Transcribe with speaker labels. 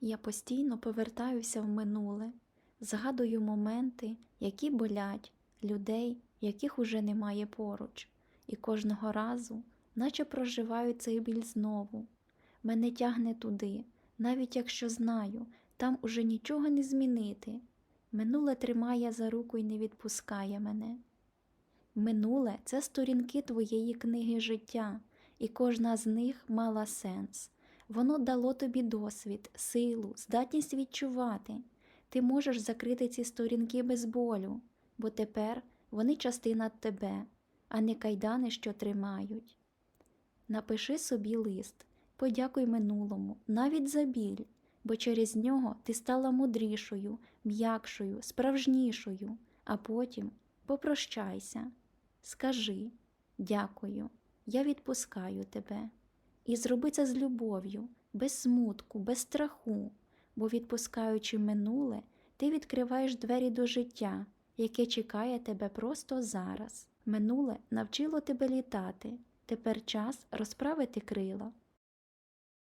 Speaker 1: Я постійно повертаюся в минуле, згадую моменти, які болять, людей, яких уже немає поруч, і кожного разу, наче проживаю цей біль знову. Мене тягне туди, навіть якщо знаю, там уже нічого не змінити. Минуле тримає за руку і не відпускає мене. Минуле це сторінки твоєї книги життя, і кожна з них мала сенс. Воно дало тобі досвід, силу, здатність відчувати. Ти можеш закрити ці сторінки без болю, бо тепер вони частина тебе, а не кайдани, що тримають. Напиши собі лист, подякуй минулому, навіть за біль, бо через нього ти стала мудрішою, м'якшою, справжнішою, а потім попрощайся. Скажи дякую, я відпускаю тебе. І зроби це з любов'ю, без смутку, без страху, бо, відпускаючи минуле, ти відкриваєш двері до життя, яке чекає тебе просто зараз. Минуле навчило тебе літати, тепер час розправити крила.